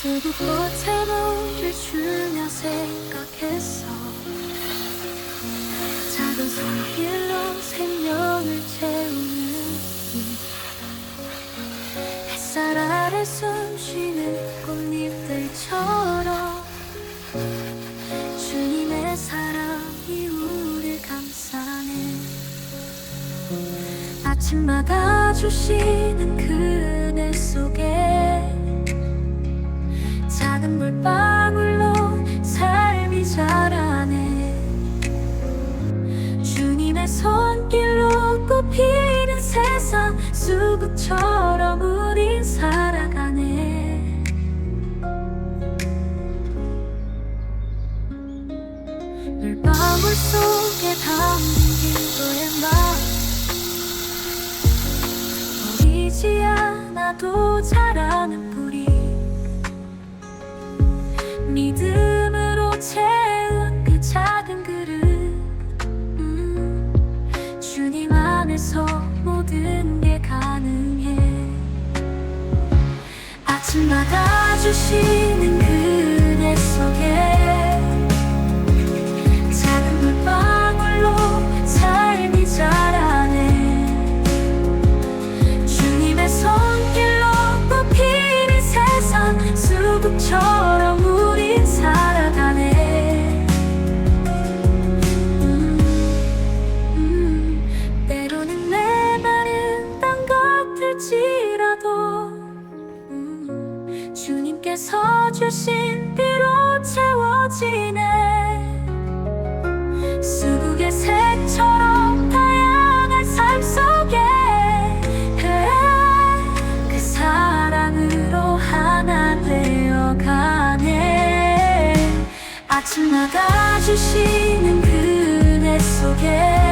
쓰고 꽃에 물을 주며 생각했어. 작은 손길로 생명을 채우는 햇살 아래 숨쉬는 꽃잎들처럼 주님의 사랑이 우릴 감싸네. 아침마다 주시는 그 은혜 속에 작은 물방울로 삶이 자라네. 주님의 손길로 꽃피는 세상 수국처럼 우린 살아가네. 물방울 속에 담긴 기도의 마음 보이지 않아도 자라는 뿌리 믿음으로 채운 그 작은 그릇. 음, 주님 안에서 모든 게 가능해. 아침마다 주시는 그 은혜 속에 작은 물방울로 삶이 자라네. 주님의 손길로 꽃피는 세상 수국처럼 살아가네. 음, 음, 때로는 내 마른 땅 같을지라도. 음, 주님께서 주신 비로 채워지네 아침마다 주시는 그 은혜 속에